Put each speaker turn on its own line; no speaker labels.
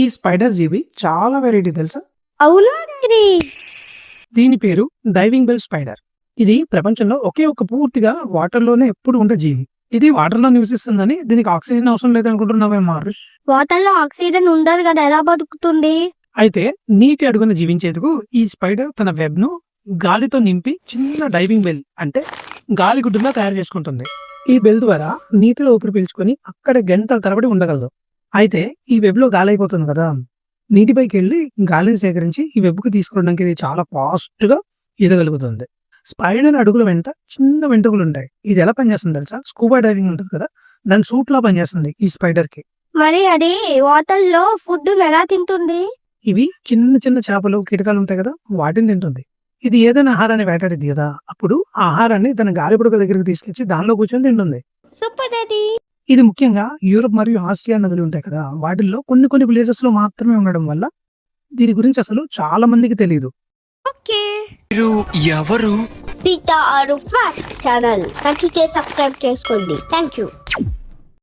ఈ స్పైడర్ జీవి చాలా వెరైటీ తెలుసా?
అవునా
దీని పేరు డైవింగ్ బెల్ స్పైడర్. ఇది ప్రపంచంలో ఒకే ఒక పూర్తిగా వాటర్లోనే ఎప్పుడు ఉండే జీవి. ఇది వాటర్లో నివసిస్తుందని దీనికి ఆక్సిజన్ అవసరం లేదనుకుంటున్నావే మారుష్.
వాటర్లో ఆక్సిజన్ ఉండదు కదా ఎలా బతుకుతుంది?
అయితే నీటి అడుగున జీవించేందుకు ఈ స్పైడర్ తన వెబ్ను గాలితో నింపి చిన్న డైవింగ్ బెల్ అంటే గాలి గుడ్డులా తయారు చేసుకుంటుంది. ఈ బెల్ ద్వారా నీటిలో ఊపిరి పీల్చుకొని అక్కడ గంటల తరబడి ఉండగలదు. అయితే ఈ వెబ్లో గాలి అయిపోతుంది కదా! నీటిపైకి వెళ్ళి గాలిని సేకరించి ఈ వెబ్కి తీసుకురావడానికి ఇది చాలా ఫాస్ట్గా ఈదగలుగుతుంది. స్పైడర్ అడుగుల వెంట చిన్న వెంట్రుకలు ఉంటాయి ఇది ఎలా పనిచేస్తుంది తెలుసా? స్కూబా డైవింగ్ ఉంటుంది కదా! దాని సూట్ లా పనిచేస్తుంది ఈ స్పైడర్కి
మరి అది వాటర్లో ఫుడ్ ఎలా తింటుంది?
ఇవి చిన్న చిన్న చేపలు కీటకాలు ఉంటాయి కదా! వాటిని తింటుంది. ఇది ఏదైనా ఆహారాన్ని వేటాడిద్ది కదా! అప్పుడు ఆ ఆహారాన్ని తన గాలిపుడక దగ్గరికి తీసుకొచ్చి దానిలో కూర్చొని తింటుంది.
Super daddy!
ఇది ముఖ్యంగా యూరోప్ మరియు ఆస్ట్రియా నదులు ఉంటాయి కదా వాటిల్లో కొన్ని కొన్ని ప్లేసెస్లో మాత్రమే ఉండడం వల్ల దీని గురించి అసలు చాలా మందికి తెలియదు
ఓకే.
మీరు ఎవరు?
సీతా ఆరు ఛానల్. నచ్చితే సబ్స్క్రైబ్ చేసుకోండి. Thank you